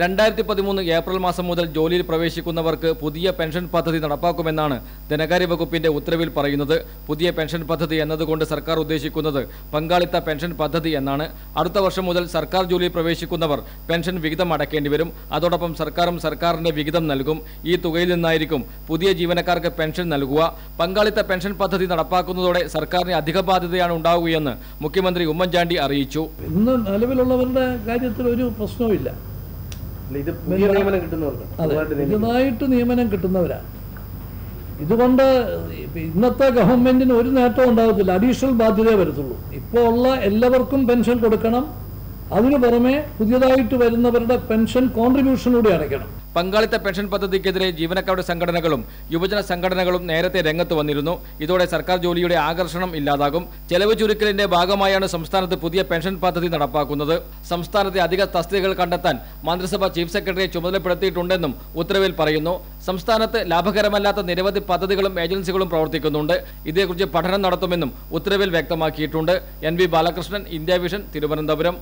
രണ്ടായിരത്തി പതിമൂന്ന് ഏപ്രിൽ മാസം മുതൽ ജോലിയിൽ പ്രവേശിക്കുന്നവർക്ക് പുതിയ പെൻഷൻ പദ്ധതി നടപ്പാക്കുമെന്നാണ് ധനകാര്യ വകുപ്പിന്റെ ഉത്തരവിൽ പറയുന്നത്. പുതിയ പെൻഷൻ പദ്ധതി എന്നതുകൊണ്ട് സർക്കാർ ഉദ്ദേശിക്കുന്നത് പങ്കാളിത്ത പെൻഷൻ പദ്ധതി എന്നാണ്. അടുത്ത വർഷം മുതൽ സർക്കാർ ജോലിയിൽ പ്രവേശിക്കുന്നവർ പെൻഷൻ വിഹിതം അടക്കേണ്ടി വരും. അതോടൊപ്പം സർക്കാരും സർക്കാരിന്റെ വിഹിതം നൽകും. ഈ തുകയിൽ നിന്നായിരിക്കും പുതിയ ജീവനക്കാർക്ക് പെൻഷൻ നൽകുക. പങ്കാളിത്ത പെൻഷൻ പദ്ധതി നടപ്പാക്കുന്നതോടെ സർക്കാരിന് അധിക ബാധ്യതയാണ് ഉണ്ടാവുകയെന്ന് മുഖ്യമന്ത്രി ഉമ്മൻചാണ്ടി അറിയിച്ചു. ഇന്ന് നിലവിലുള്ളവരുടെ കാര്യത്തിൽ ഒരു പ്രശ്നവുമില്ല. അല്ല, ഇത് പുതിയ നിയമനം കിട്ടുന്നവരാണ്. ഇതുകൊണ്ട് ഇന്നത്തെ ഗവൺമെന്റിന് ഒരു നേട്ടവും ഉണ്ടാകത്തില്ല. അഡീഷണൽ ബാധ്യതയെ വരത്തുള്ളൂ. ഇപ്പോൾ ഉള്ള എല്ലാവർക്കും പെൻഷൻ കൊടുക്കണം. അതിനു പുറമെ പുതിയതായിട്ട് വരുന്നവരുടെ പെൻഷൻ കോൺട്രിബ്യൂഷൻ കൂടി അടയ്ക്കണം. പങ്കാളിത്ത പെൻഷൻ പദ്ധതിക്കെതിരെ ജീവനക്കാരുടെ സംഘടനകളും യുവജന സംഘടനകളും നേരത്തെ രംഗത്ത് വന്നിരുന്നു. ഇതോടെ സർക്കാർ ജോലിയുടെ ആകർഷണം ഇല്ലാതാകും. ചെലവ് ചുരുക്കലിന്റെ ഭാഗമായാണ് സംസ്ഥാനത്ത് പുതിയ പെൻഷൻ പദ്ധതി നടപ്പാക്കുന്നത്. സംസ്ഥാനത്തെ അധിക തസ്തികകൾ കണ്ടെത്താൻ മന്ത്രിസഭ ചീഫ് സെക്രട്ടറിയെ ചുമതലപ്പെടുത്തിയിട്ടുണ്ടെന്നും ഉത്തരവിൽ പറയുന്നു. സംസ്ഥാനത്ത് ലാഭകരമല്ലാത്ത നിരവധി പദ്ധതികളും ഏജൻസികളും പ്രവർത്തിക്കുന്നുണ്ട്. ഇതേക്കുറിച്ച് പഠനം നടത്തുമെന്നും ഉത്തരവിൽ വ്യക്തമാക്കിയിട്ടുണ്ട്. N V Balakrishnan India vision Thiruvananthapuram.